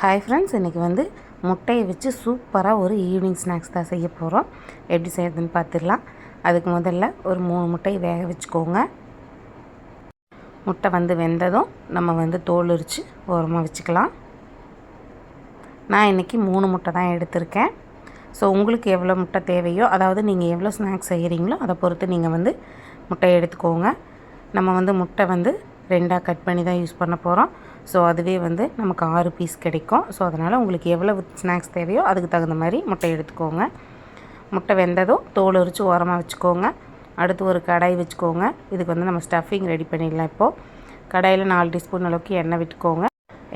Hi friends இன்றைக்கி வந்து முட்டையை வச்சு சூப்பராக ஒரு ஈவினிங் ஸ்நாக்ஸ் தான் செய்ய போகிறோம் எப்படி செய்கிறதுன்னு பார்த்துடலாம் அதுக்கு முதல்ல ஒரு மூணு முட்டையை வேக வச்சுக்கோங்க. முட்டை வந்து வெந்ததும் நம்ம வந்து தோல் உரித்து ஓரமாக வச்சுக்கலாம். நான் இன்றைக்கி மூணு முட்டை தான் எடுத்திருக்கேன். ஸோ உங்களுக்கு எவ்வளோ முட்டை தேவையோ அதாவது நீங்கள் எவ்வளோ ஸ்நாக்ஸ் செய்கிறீங்களோ அதை பொறுத்து நீங்கள் வந்து முட்டையை எடுத்துக்கோங்க. நம்ம வந்து முட்டை வந்து ரெண்டாக கட் பண்ணி தான் யூஸ் பண்ண போகிறோம் ஸோ அதுவே வந்து நமக்கு ஆறு பீஸ் கிடைக்கும். ஸோ அதனால் உங்களுக்கு எவ்வளவு ஸ்நாக்ஸ் தேவையோ அதுக்கு தகுந்த மாதிரி முட்டை எடுத்துக்கோங்க. முட்டை வெந்ததும் தோல் உரித்து ஓரமாக வச்சுக்கோங்க. அடுத்து ஒரு கடாய் வச்சுக்கோங்க. இதுக்கு வந்து நம்ம ஸ்டஃபிங் ரெடி பண்ணிடலாம் இப்போது கடாயில் நாலு டீஸ்பூன் அளவுக்கு எண்ணெய் விட்டுக்கோங்க.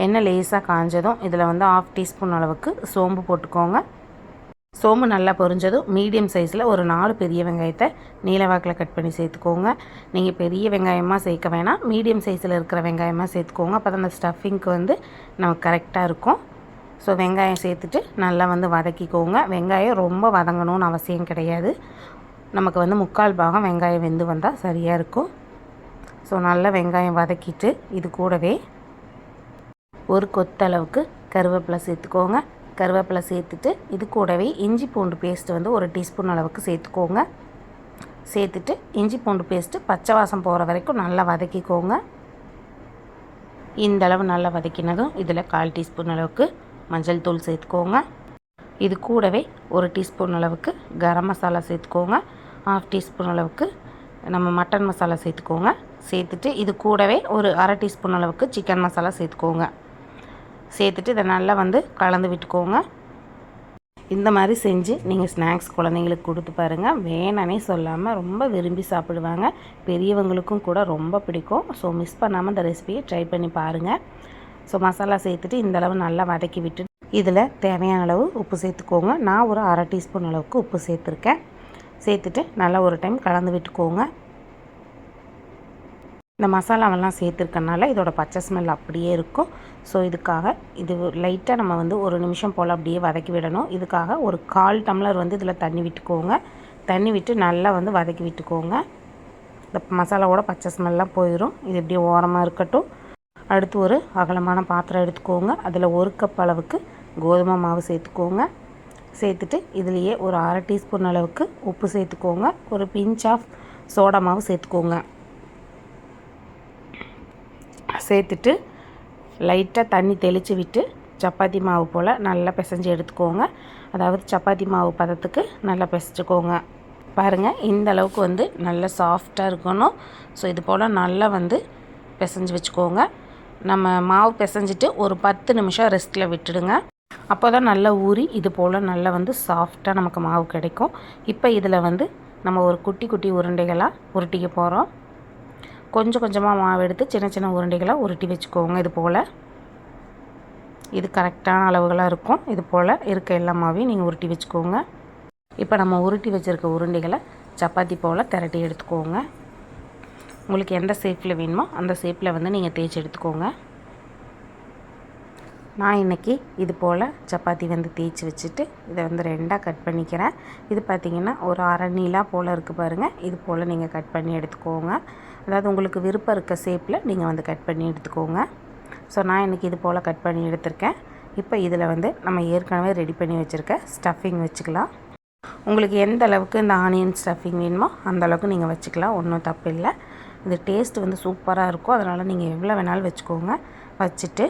எண்ணெய் லேசாக காஞ்சதும் இதில் வந்து ஆஃப் டீஸ்பூன் அளவுக்கு சோம்பு போட்டுக்கோங்க. சோம்பு நல்லா பொரிஞ்சதும் மீடியம் சைஸில் ஒரு நாலு பெரிய வெங்காயத்தை நீலவாக்கில் கட் பண்ணி சேர்த்துக்கோங்க. நீங்கள் பெரிய வெங்காயமாக சேர்க்க வேணாம். மீடியம் சைஸில் இருக்கிற வெங்காயமாக சேர்த்துக்கோங்க. அப்போ தான் அந்த ஸ்டஃபிங்க்கு வந்து நமக்கு கரெக்டாக இருக்கும். ஸோ வெங்காயம் சேர்த்துட்டு நல்லா வந்து வதக்கிக்கோங்க. வெங்காயம் ரொம்ப வதங்கணும்னு அவசியம் கிடையாது. நமக்கு வந்து முக்கால் பாகம் வெங்காயம் வெந்து வந்தால் சரியாக இருக்கும். ஸோ நல்லா வெங்காயம் வதக்கிட்டு இது கூடவே ஒரு கொத்தளவுக்கு கருவேப்பிலை சேர்த்துக்கோங்க. கருவேப்பிலை சேர்த்துட்டு இது கூடவே இஞ்சி பூண்டு பேஸ்ட்டு வந்து ஒரு டீஸ்பூன் அளவுக்கு சேர்த்துக்கோங்க. சேர்த்துட்டு இஞ்சி பூண்டு பேஸ்ட்டு பச்சை வாசம் போகிற வரைக்கும் நல்லா வதக்கிக்கோங்க. இந்த அளவு நல்லா வதக்கினதும் இதில் கால் டீஸ்பூன் அளவுக்கு மஞ்சள் தூள் சேர்த்துக்கோங்க. இது கூடவே ஒரு டீஸ்பூன் அளவுக்கு கரம் மசாலா சேர்த்துக்கோங்க. ஹாஃப் டீஸ்பூன் அளவுக்கு நம்ம மட்டன் மசாலா சேர்த்துக்கோங்க. சேர்த்துட்டு இது கூடவே ஒரு அரை டீஸ்பூன் அளவுக்கு சிக்கன் மசாலா சேர்த்துக்கோங்க. சேர்த்துட்டு இதை நல்லா வந்து கலந்து விட்டுக்கோங்க. இந்த மாதிரி செஞ்சு நீங்கள் ஸ்நாக்ஸ் குழந்தைங்களுக்கு கொடுத்து பாருங்கள் வேணானே சொல்லாமல் ரொம்ப விரும்பி சாப்பிடுவாங்க. பெரியவங்களுக்கும் கூட ரொம்ப பிடிக்கும். ஸோ மிஸ் பண்ணாமல் இந்த ரெசிபியை ட்ரை பண்ணி பாருங்கள் ஸோ மசாலா சேர்த்துட்டு இந்தளவு நல்லா வதக்கி விட்டு இதில் தேவையான அளவு உப்பு சேர்த்துக்கோங்க. நான் ஒரு அரை டீஸ்பூன் அளவுக்கு உப்பு சேர்த்துருக்கேன். சேர்த்துட்டு நல்லா ஒரு டைம் கலந்து விட்டுக்கோங்க. இந்த மசாலாவெல்லாம் சேர்த்துருக்கனால இதோட பச்சை ஸ்மெல் அப்படியே இருக்கும். ஸோ இதுக்காக இது லைட்டாக நம்ம வந்து ஒரு நிமிஷம் போல் அப்படியே வதக்கி விடணும். இதுக்காக ஒரு கால் டம்ளர் வந்து இதில் தண்ணி விட்டுக்கோங்க. தண்ணி விட்டு நல்லா வந்து வதக்கி விட்டுக்கோங்க. இந்த மசாலாவோட பச்சை ஸ்மெல்லாம் போயிடும் இது இப்படியே ஓரமாக இருக்கட்டும். அடுத்து ஒரு அகலமான பாத்திரம் எடுத்துக்கோங்க. அதில் ஒரு கப் அளவுக்கு கோதுமை மாவு சேர்த்துக்கோங்க. சேர்த்துட்டு இதுலேயே ஒரு அரை டீஸ்பூன் அளவுக்கு உப்பு சேர்த்துக்கோங்க. ஒரு பிஞ்ச் ஆஃப் சோடா மாவு சேர்த்துக்கோங்க. சேர்த்துட்டு லைட்டாக தண்ணி தெளித்து விட்டு சப்பாத்தி மாவு போல் நல்லா பிசைஞ்சு எடுத்துக்கோங்க. அதாவது சப்பாத்தி மாவு பதத்துக்கு நல்லா பிசைச்சிக்கோங்க. பாருங்கள் இந்த அளவுக்கு வந்து நல்லா சாஃப்டாக இருக்கணும். ஸோ இது போல் நல்லா வந்து பிசைஞ்சு வச்சுக்கோங்க. நம்ம மாவு பிசைஞ்சிட்டு ஒரு பத்து நிமிஷம் ரெஸ்ட்டில் விட்டுடுங்க. அப்போ தான் நல்லா ஊறி இது போல் நல்லா வந்து சாஃப்டாக நமக்கு மாவு கிடைக்கும். இப்போ இதில் வந்து நம்ம ஒரு குட்டி குட்டி உருண்டைகளாக உருட்டிக்க போகிறோம் கொஞ்சம் கொஞ்சமாக மாவு எடுத்து சின்ன சின்ன உருண்டைகளாக உருட்டி வச்சுக்கோங்க இது போல். இது கரெக்டான அளவுகளாக இருக்கும். இது போல் இருக்க எல்லா மாவையும் நீங்கள் உருட்டி வச்சுக்கோங்க. இப்போ நம்ம உருட்டி வச்சுருக்க உருண்டைகளை சப்பாத்தி போல் திரட்டி எடுத்துக்கோங்க. உங்களுக்கு எந்த ஷேப்பில் வேணுமோ அந்த ஷேப்பில் வந்து நீங்கள் தேய்ச்சி எடுத்துக்கோங்க. நான் இன்றைக்கி இது போல் சப்பாத்தி வந்து தேய்ச்சி வச்சுட்டு இதை வந்து ரெண்டாக கட் பண்ணிக்கிறேன். இது பார்த்திங்கன்னா ஒரு அரை நீளாக போல் இருக்குது பாருங்கள் இது போல் நீங்கள் கட் பண்ணி எடுத்துக்கோங்க. அதாவது உங்களுக்கு விருப்பம் இருக்க ஷேப்பில் நீங்கள் வந்து கட் பண்ணி எடுத்துக்கோங்க. ஸோ நான் இன்றைக்கி இது போல் கட் பண்ணி எடுத்திருக்கேன். இப்போ இதில் வந்து நம்ம ஏற்கனவே ரெடி பண்ணி வச்சுருக்க ஸ்டஃபிங் வச்சுக்கலாம். உங்களுக்கு எந்த அளவுக்கு இந்த ஆனியன் ஸ்டஃபிங் வேணுமோ அந்த அளவுக்கு நீங்கள் வச்சுக்கலாம். ஒன்றும் தப்பு இல்லை. இது டேஸ்ட் வந்து சூப்பராக இருக்கும். அதனால் நீங்கள் எவ்வளோ வேணாலும் வச்சுக்கோங்க. வச்சுட்டு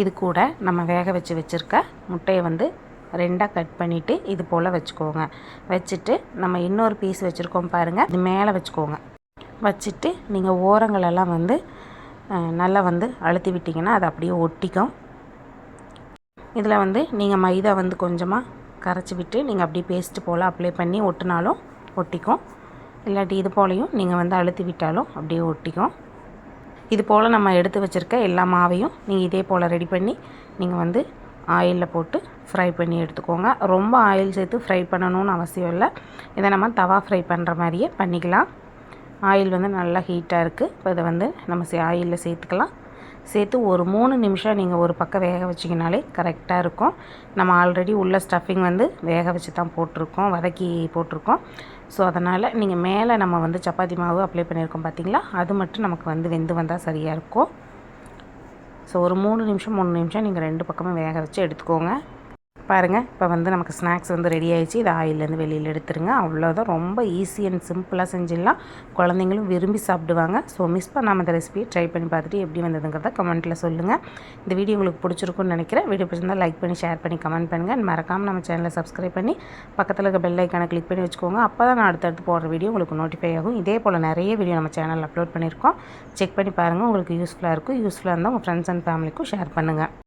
இது கூட நம்ம வேக வச்சு வச்சுருக்க முட்டையை வந்து ரெண்டாக கட் பண்ணிவிட்டு இது போல் வச்சுக்கோங்க. வச்சுட்டு நம்ம இன்னொரு பீஸ் வச்சுருக்கோம் பாருங்கள் இது மேலே வச்சுக்கோங்க. வச்சுட்டு நீங்கள் ஓரங்களெல்லாம் வந்து நல்லா வந்து அழுத்தி விட்டிங்கன்னா அது அப்படியே ஒட்டிக்கும். இதில் வந்து நீங்கள் மைதா வந்து கொஞ்சமாக கரைச்சி விட்டு நீங்கள் அப்படியே பேஸ்ட்டு போல் அப்ளை பண்ணி ஒட்டினாலும் ஒட்டிக்கும். இல்லாட்டி இது போலையும் நீங்கள் வந்து அழுத்தி விட்டாலும் அப்படியே ஒட்டிக்கும். இது போல் நம்ம எடுத்து வச்சுருக்க எல்லா மாவையும் நீங்கள் இதே போல் ரெடி பண்ணி நீங்கள் வந்து ஆயிலில் போட்டு ஃப்ரை பண்ணி எடுத்துக்கோங்க. ரொம்ப ஆயில் சேர்த்து ஃப்ரை பண்ணணும்னு அவசியம் இல்லை. இதை நம்ம தவா ஃப்ரை பண்ணுற மாதிரியே பண்ணிக்கலாம். ஆயில் வந்து நல்லா ஹீட்டாக இருக்குது இப்போ இதை வந்து நம்ம சே ஆயிலில் சேர்த்துக்கலாம். சேர்த்து ஒரு மூணு நிமிஷம் நீங்கள் ஒரு பக்கம் வேக வச்சிங்கனாலே கரெக்டாக இருக்கும். நம்ம ஆல்ரெடி உள்ள ஸ்டஃபிங் வந்து வேக வச்சு தான் போட்டிருக்கோம் வதக்கி போட்டிருக்கோம். ஸோ அதனால் நீங்கள் மேலே நம்ம வந்து சப்பாத்தி மாவு அப்ளை பண்ணியிருக்கோம் பார்த்தீங்களா அது மட்டும் நமக்கு வந்து வெந்து வந்தால் சரியாக இருக்கும். ஸோ ஒரு மூணு நிமிஷம் மூணு நிமிஷம் நீங்கள் ரெண்டு பக்கமும் வேக வச்சு எடுத்துக்கோங்க. பாருங்கள் இப்போ வந்து நமக்கு ஸ்நாக்ஸ் வந்து ரெடி ஆகிடுச்சு இது ஆயிலேருந்து வெளியில் எடுத்துருங்க. அவ்வளோதான் ரொம்ப ஈஸி அண்ட் சிம்பிளாக செஞ்சிடலாம். குழந்தைங்களும் விரும்பி சாப்பிடுவாங்க. ஸோ மிஸ் பண்ணாமல் இந்த ரெசிபியை ட்ரை பண்ணி பார்த்துட்டு எப்படி வந்ததுங்கிறத கமெண்ட்டில் சொல்லுங்கள் இந்த வீடியோ உங்களுக்கு பிடிச்சிருக்குன்னு நினைக்கிறேன். வீடியோ பிடிச்சிருந்தால் லைக் பண்ணி ஷேர் பண்ணி கமெண்ட் பண்ணுங்கள் அண்ட் மறக்காமல் நம்ம சேனலை சப்ஸ்கிரைப் பண்ணி பக்கத்தில் இருக்க பெல் ஐக்கானை கிளிக் பண்ணி வச்சுக்கோங்க. அப்போ தான் நான் அடுத்தடுத்து போடுற வீடியோ உங்களுக்கு நோட்டிஃபை ஆகும். இதே போல் நிறைய வீடியோ நம்ம சேனலில் அப்லோட் பண்ணியிருக்கோம். செக் பண்ணி பாருங்கள் உங்களுக்கு யூஸ்ஃபுல்லாக இருக்கும். யூஸ்ஃபுல்லாக இருந்தால் உங்கள் ஃப்ரெண்ட்ஸ் அண்ட் ஃபேமிலிக்கும் ஷேர் பண்ணுங்கள்